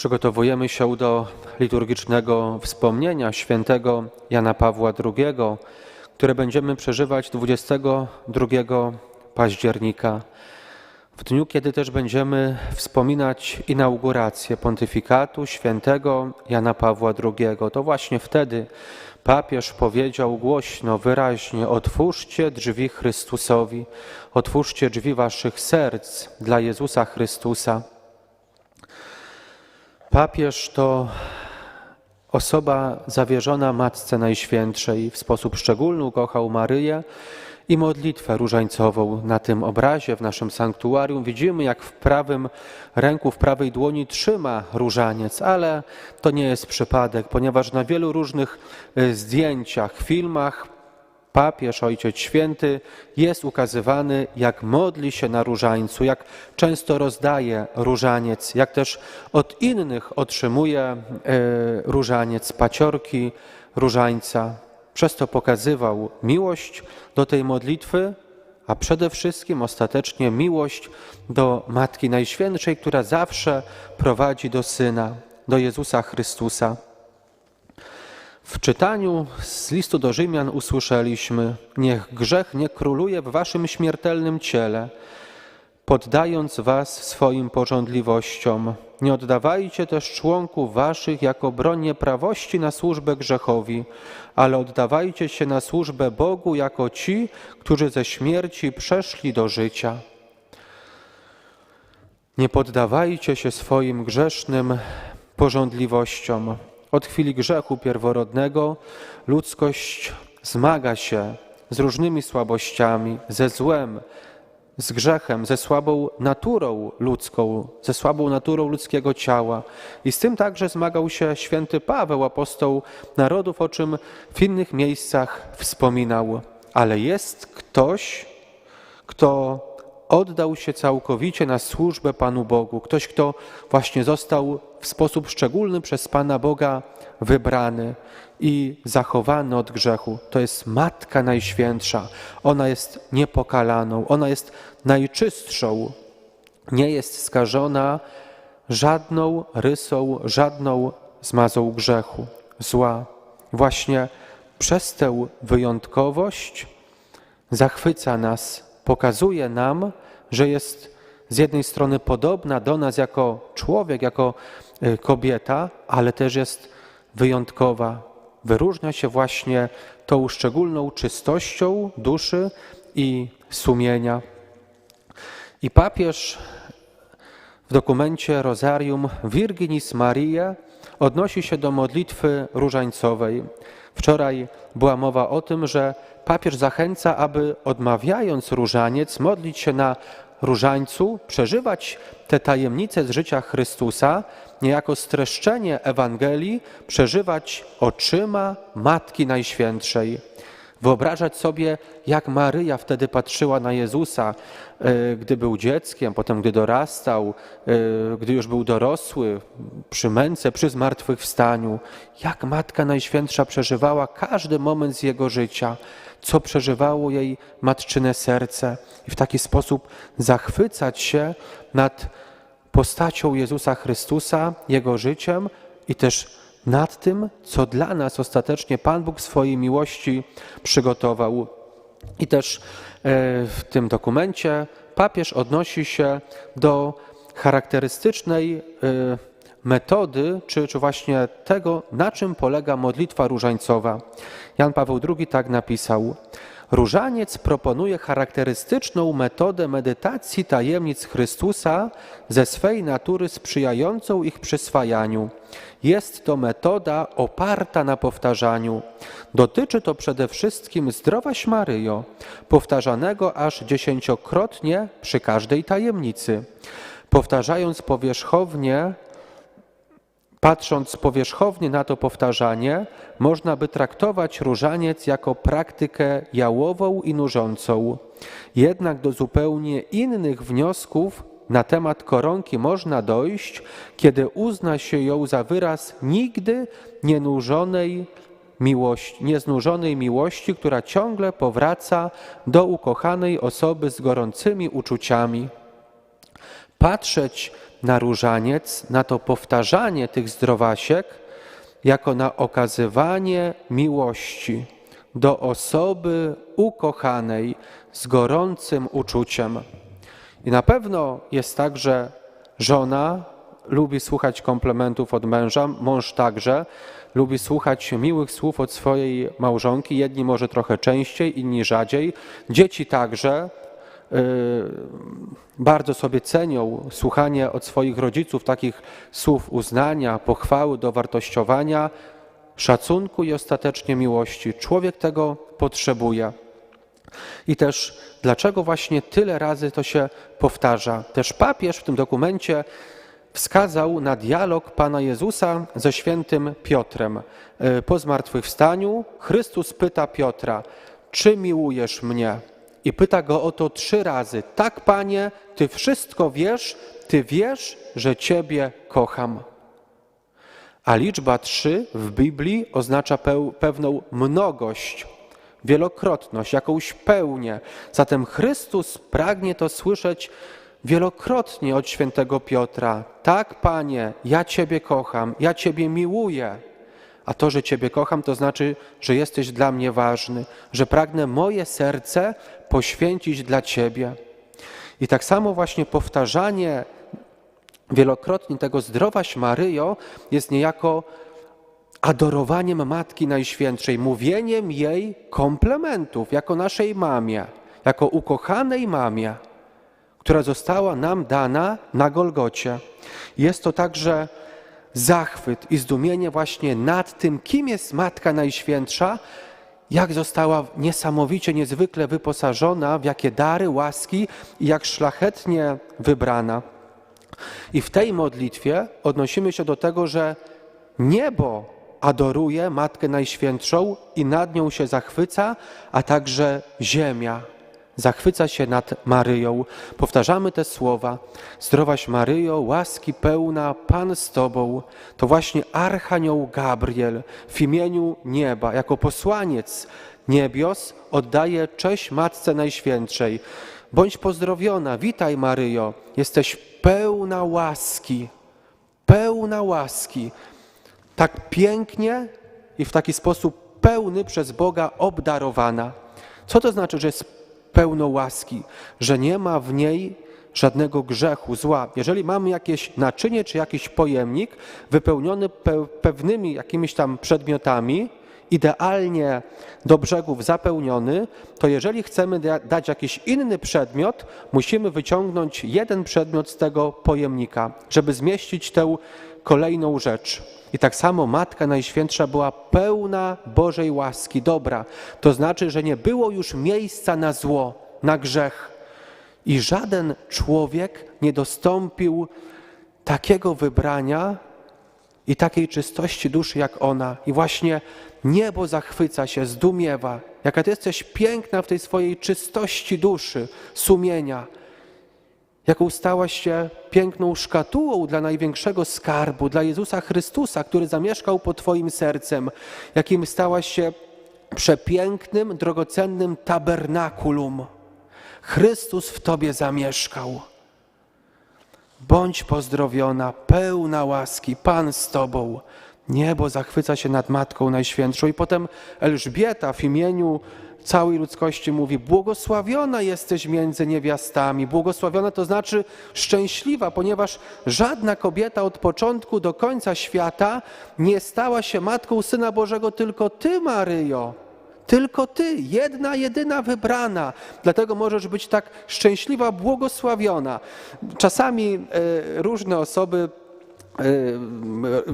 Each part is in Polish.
Przygotowujemy się do liturgicznego wspomnienia świętego Jana Pawła II, które będziemy przeżywać 22 października, w dniu, kiedy też będziemy wspominać inaugurację pontyfikatu świętego Jana Pawła II. To właśnie wtedy papież powiedział głośno, wyraźnie: Otwórzcie drzwi Chrystusowi, otwórzcie drzwi waszych serc dla Jezusa Chrystusa. Papież to osoba zawierzona Matce Najświętszej. W sposób szczególny ukochał Maryję i modlitwę różańcową. Na tym obrazie w naszym sanktuarium widzimy, jak w prawym ręku, w prawej dłoni trzyma różaniec, ale to nie jest przypadek, ponieważ na wielu różnych y, zdjęciach, filmach papież, Ojciec Święty jest ukazywany, jak modli się na różańcu, jak często rozdaje różaniec, jak też od innych otrzymuje e, różaniec, paciorki różańca. Przez to pokazywał miłość do tej modlitwy, a przede wszystkim ostatecznie miłość do Matki Najświętszej, która zawsze prowadzi do Syna, do Jezusa Chrystusa. W czytaniu z listu do Rzymian usłyszeliśmy: Niech grzech nie króluje w waszym śmiertelnym ciele, poddając was swoim porządliwościom. Nie oddawajcie też członków waszych jako broń nieprawości na służbę grzechowi, ale oddawajcie się na służbę Bogu jako ci, którzy ze śmierci przeszli do życia. Nie poddawajcie się swoim grzesznym porządliwościom. Od chwili grzechu pierworodnego ludzkość zmaga się z różnymi słabościami, ze złem, z grzechem, ze słabą naturą ludzką, ze słabą naturą ludzkiego ciała. I z tym także zmagał się święty Paweł, apostoł narodów, o czym w innych miejscach wspominał. Ale jest ktoś, kto oddał się całkowicie na służbę Panu Bogu. Ktoś, kto właśnie został w sposób szczególny przez Pana Boga wybrany i zachowany od grzechu. To jest Matka Najświętsza. Ona jest niepokalaną, ona jest najczystszą. Nie jest skażona żadną rysą, żadną zmazą grzechu, zła. Właśnie przez tę wyjątkowość zachwyca nas pokazuje nam, że jest z jednej strony podobna do nas jako człowiek, jako y, kobieta, ale też jest wyjątkowa. Wyróżnia się właśnie tą szczególną czystością duszy i sumienia. I papież w dokumencie Rosarium Virginis Mariae odnosi się do modlitwy różańcowej. Wczoraj była mowa o tym, że papież zachęca, aby odmawiając różaniec, modlić się na różańcu, przeżywać te tajemnice z życia Chrystusa, niejako streszczenie Ewangelii, przeżywać oczyma Matki Najświętszej. Wyobrażać sobie, jak Maryja wtedy patrzyła na Jezusa, e, gdy był dzieckiem, potem gdy dorastał, e, gdy już był dorosły, przy męce, przy zmartwychwstaniu. Jak Matka Najświętsza przeżywała każdy moment z jego życia, co przeżywało jej matczyne serce i w taki sposób zachwycać się nad postacią Jezusa Chrystusa, Jego życiem i też nad tym, co dla nas ostatecznie Pan Bóg swojej miłości przygotował. I też e, w tym dokumencie papież odnosi się do charakterystycznej e, metody, czy, czy właśnie tego, na czym polega modlitwa różańcowa. Jan Paweł II tak napisał. Różaniec proponuje charakterystyczną metodę medytacji tajemnic Chrystusa ze swej natury sprzyjającą ich przyswajaniu. Jest to metoda oparta na powtarzaniu. Dotyczy to przede wszystkim zdrowaś Maryjo, powtarzanego aż dziesięciokrotnie przy każdej tajemnicy. Powtarzając powierzchownie Patrząc powierzchownie na to powtarzanie, można by traktować różaniec jako praktykę jałową i nużącą. Jednak do zupełnie innych wniosków na temat koronki można dojść, kiedy uzna się ją za wyraz nigdy nienużonej miłości, nieznużonej miłości, która ciągle powraca do ukochanej osoby z gorącymi uczuciami. Patrzeć na różaniec, na to powtarzanie tych zdrowasiek, jako na okazywanie miłości do osoby ukochanej z gorącym uczuciem. I na pewno jest tak, że żona lubi słuchać komplementów od męża, mąż także lubi słuchać miłych słów od swojej małżonki, jedni może trochę częściej, inni rzadziej. Dzieci także bardzo sobie cenią słuchanie od swoich rodziców takich słów uznania, pochwały, dowartościowania, szacunku i ostatecznie miłości. Człowiek tego potrzebuje. I też dlaczego właśnie tyle razy to się powtarza? Też papież w tym dokumencie wskazał na dialog Pana Jezusa ze świętym Piotrem. E, Po zmartwychwstaniu Chrystus pyta Piotra, czy miłujesz mnie? I pyta go o to trzy razy. Tak, Panie, Ty wszystko wiesz, Ty wiesz, że Ciebie kocham. A liczba trzy w Biblii oznacza pewną mnogość, wielokrotność, jakąś pełnię. Zatem Chrystus pragnie to słyszeć wielokrotnie od świętego Piotra. Tak, Panie, ja Ciebie kocham, ja Ciebie miłuję. A to, że Ciebie kocham, to znaczy, że jesteś dla mnie ważny, że pragnę moje serce poświęcić dla Ciebie. I tak samo właśnie powtarzanie wielokrotnie tego zdrowaś Maryjo jest niejako adorowaniem Matki Najświętszej, mówieniem jej komplementów jako naszej mamie, jako ukochanej mamie, która została nam dana na Golgocie. Jest to także zachwyt i zdumienie właśnie nad tym, kim jest Matka Najświętsza, jak została niesamowicie, niezwykle wyposażona, w jakie dary, łaski i jak szlachetnie wybrana. I w tej modlitwie odnosimy się do tego, że niebo adoruje Matkę Najświętszą i nad nią się zachwyca, a także ziemia zachwyca się nad Maryją. Powtarzamy te słowa. Zdrowaś Maryjo, łaski pełna, Pan z Tobą. To właśnie Archanioł Gabriel w imieniu nieba, jako posłaniec niebios oddaje cześć Matce Najświętszej. Bądź pozdrowiona, witaj Maryjo, jesteś pełna łaski, pełna łaski. Tak pięknie i w taki sposób pełny przez Boga obdarowana. Co to znaczy, że jest pełno łaski, że nie ma w niej żadnego grzechu, zła. Jeżeli mamy jakieś naczynie czy jakiś pojemnik wypełniony pe pewnymi jakimiś tam przedmiotami, idealnie do brzegów zapełniony, to jeżeli chcemy da dać jakiś inny przedmiot, musimy wyciągnąć jeden przedmiot z tego pojemnika, żeby zmieścić tę kolejną rzecz. I tak samo Matka Najświętsza była pełna Bożej łaski, dobra. To znaczy, że nie było już miejsca na zło, na grzech. I żaden człowiek nie dostąpił takiego wybrania i takiej czystości duszy jak ona. I właśnie niebo zachwyca się, zdumiewa, jaka ty jesteś piękna w tej swojej czystości duszy, sumienia jaką stałaś się piękną szkatułą dla największego skarbu, dla Jezusa Chrystusa, który zamieszkał pod Twoim sercem, jakim stałaś się przepięknym, drogocennym tabernakulum. Chrystus w Tobie zamieszkał. Bądź pozdrowiona, pełna łaski, Pan z Tobą. Niebo zachwyca się nad Matką Najświętszą. I potem Elżbieta w imieniu całej ludzkości mówi: Błogosławiona jesteś między niewiastami. Błogosławiona to znaczy szczęśliwa, ponieważ żadna kobieta od początku do końca świata nie stała się matką Syna Bożego, tylko Ty, Maryjo. Tylko Ty, jedna, jedyna wybrana. Dlatego możesz być tak szczęśliwa, błogosławiona. Czasami e, różne osoby e,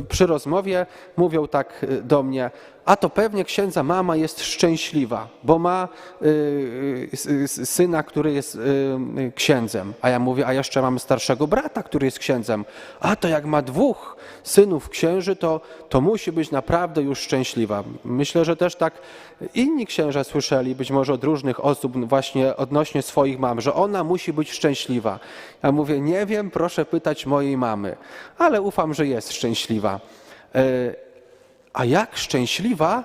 przy rozmowie mówią tak do mnie, a to pewnie księdza mama jest szczęśliwa, bo ma y, y, syna, który jest y, księdzem. A ja mówię, a jeszcze mam starszego brata, który jest księdzem. A to jak ma dwóch synów księży, to, to musi być naprawdę już szczęśliwa. Myślę, że też tak inni księża słyszeli, być może od różnych osób właśnie odnośnie swoich mam, że ona musi być szczęśliwa. Ja mówię, nie wiem, proszę pytać mojej mamy, ale ufam, że jest szczęśliwa. A jak szczęśliwa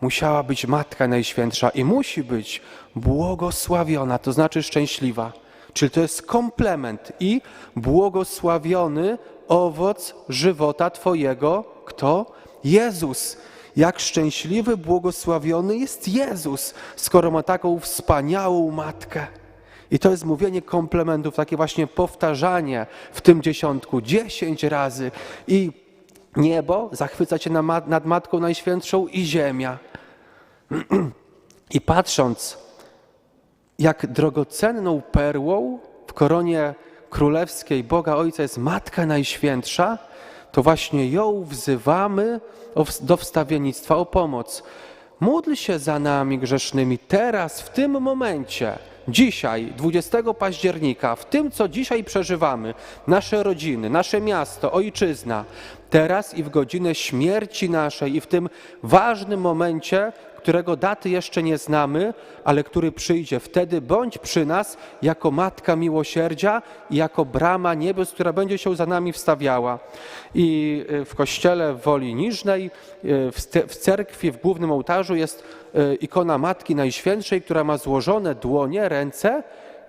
musiała być Matka Najświętsza i musi być błogosławiona, to znaczy szczęśliwa. Czyli to jest komplement i błogosławiony owoc żywota Twojego. Kto? Jezus. Jak szczęśliwy, błogosławiony jest Jezus, skoro ma taką wspaniałą matkę. I to jest mówienie komplementów, takie właśnie powtarzanie w tym dziesiątku dziesięć razy. I niebo zachwyca się nad Matką Najświętszą i ziemia. I patrząc, jak drogocenną perłą w koronie królewskiej Boga Ojca jest Matka Najświętsza, to właśnie ją wzywamy do wstawiennictwa o pomoc. Módl się za nami grzesznymi teraz, w tym momencie, dzisiaj, 20 października, w tym, co dzisiaj przeżywamy, nasze rodziny, nasze miasto, ojczyzna, teraz i w godzinę śmierci naszej i w tym ważnym momencie, którego daty jeszcze nie znamy, ale który przyjdzie. Wtedy bądź przy nas jako Matka Miłosierdzia i jako brama niebios, która będzie się za nami wstawiała. I y, w kościele w Woli Niżnej, y, w cerkwi, w głównym ołtarzu jest y, ikona Matki Najświętszej, która ma złożone dłonie, ręce,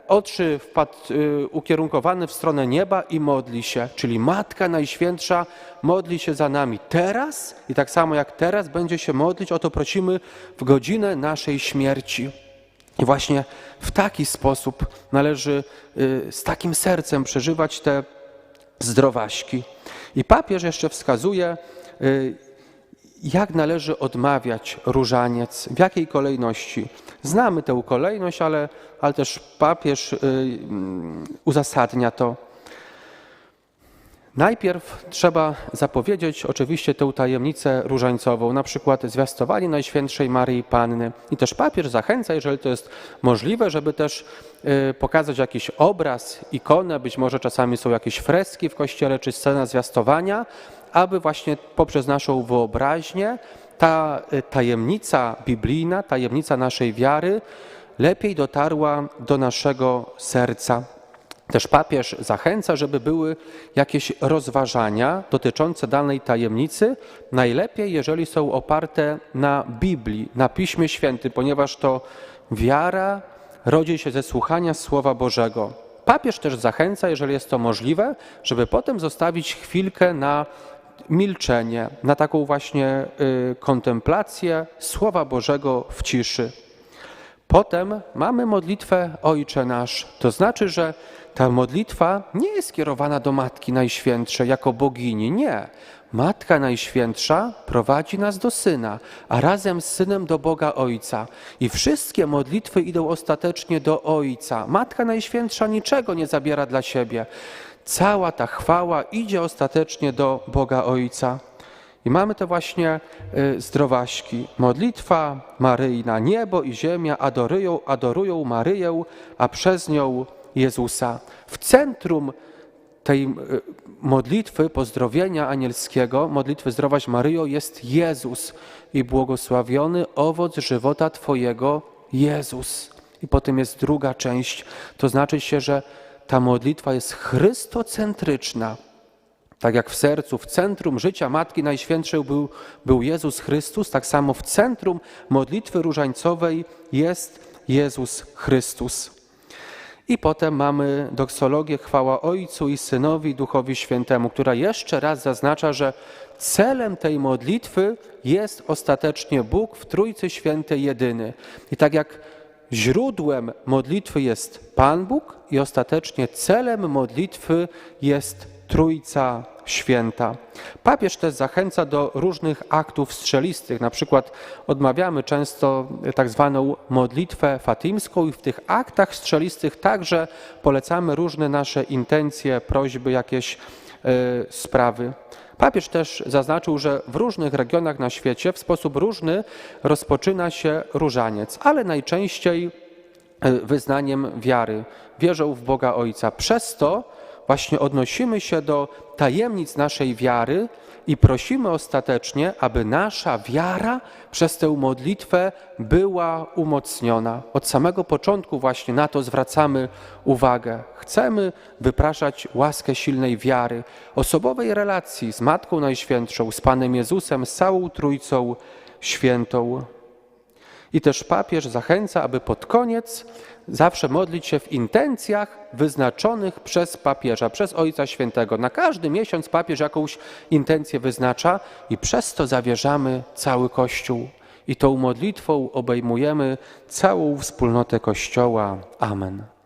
oczy wpadł, y, ukierunkowane w stronę nieba i modli się. Czyli Matka Najświętsza modli się za nami teraz i tak samo jak teraz będzie się modlić, o to prosimy w godzinę naszej śmierci. I właśnie w taki sposób należy y, z takim sercem przeżywać te zdrowaśki. I papież jeszcze wskazuje, y, jak należy odmawiać różaniec, w jakiej kolejności. Znamy tę kolejność, ale, ale też papież y, mm, uzasadnia to. Najpierw trzeba zapowiedzieć oczywiście tę tajemnicę różańcową, na przykład zwiastowanie Najświętszej Maryi Panny. I też papież zachęca, jeżeli to jest możliwe, żeby też y, pokazać jakiś obraz, ikonę, być może czasami są jakieś freski w kościele czy scena zwiastowania, aby właśnie poprzez naszą wyobraźnię ta y, tajemnica biblijna, tajemnica naszej wiary lepiej dotarła do naszego serca. Też papież zachęca, żeby były jakieś rozważania dotyczące danej tajemnicy, najlepiej jeżeli są oparte na Biblii, na Piśmie Świętym, ponieważ to wiara rodzi się ze słuchania Słowa Bożego. Papież też zachęca, jeżeli jest to możliwe, żeby potem zostawić chwilkę na milczenie, na taką właśnie y, kontemplację Słowa Bożego w ciszy. Potem mamy modlitwę Ojcze Nasz. To znaczy, że ta modlitwa nie jest skierowana do Matki Najświętszej jako bogini. Nie. Matka Najświętsza prowadzi nas do Syna, a razem z Synem do Boga Ojca. I wszystkie modlitwy idą ostatecznie do Ojca. Matka Najświętsza niczego nie zabiera dla siebie cała ta chwała idzie ostatecznie do Boga Ojca. I mamy te właśnie y, zdrowaśki. Modlitwa Maryjna, niebo i ziemia adorują, adorują Maryję, a przez nią Jezusa. W centrum tej y, modlitwy pozdrowienia anielskiego, modlitwy Zdrowaś Maryjo, jest Jezus i błogosławiony owoc żywota Twojego, Jezus. I potem jest druga część, to znaczy się, że ta modlitwa jest chrystocentryczna. Tak jak w sercu, w centrum życia Matki Najświętszej był, był Jezus Chrystus, tak samo w centrum modlitwy różańcowej jest Jezus Chrystus. I potem mamy doksologię chwała Ojcu i Synowi Duchowi Świętemu, która jeszcze raz zaznacza, że celem tej modlitwy jest ostatecznie Bóg w Trójcy Świętej jedyny. I tak jak Źródłem modlitwy jest Pan Bóg i ostatecznie celem modlitwy jest Trójca Święta. Papież też zachęca do różnych aktów strzelistych. Na przykład odmawiamy często tak zwaną modlitwę fatimską i w tych aktach strzelistych także polecamy różne nasze intencje, prośby, jakieś y, sprawy. Papież też zaznaczył, że w różnych regionach na świecie w sposób różny rozpoczyna się różaniec, ale najczęściej e, wyznaniem wiary. Wierzą w Boga Ojca. Przez to właśnie odnosimy się do tajemnic naszej wiary i prosimy ostatecznie, aby nasza wiara przez tę modlitwę była umocniona. Od samego początku właśnie na to zwracamy uwagę. Chcemy wypraszać łaskę silnej wiary, osobowej relacji z Matką Najświętszą, z Panem Jezusem, z całą Trójcą Świętą. I też papież zachęca, aby pod koniec zawsze modlić się w intencjach wyznaczonych przez papieża, przez Ojca Świętego. Na każdy miesiąc papież jakąś intencję wyznacza i przez to zawierzamy cały Kościół. I tą modlitwą obejmujemy całą wspólnotę Kościoła. Amen.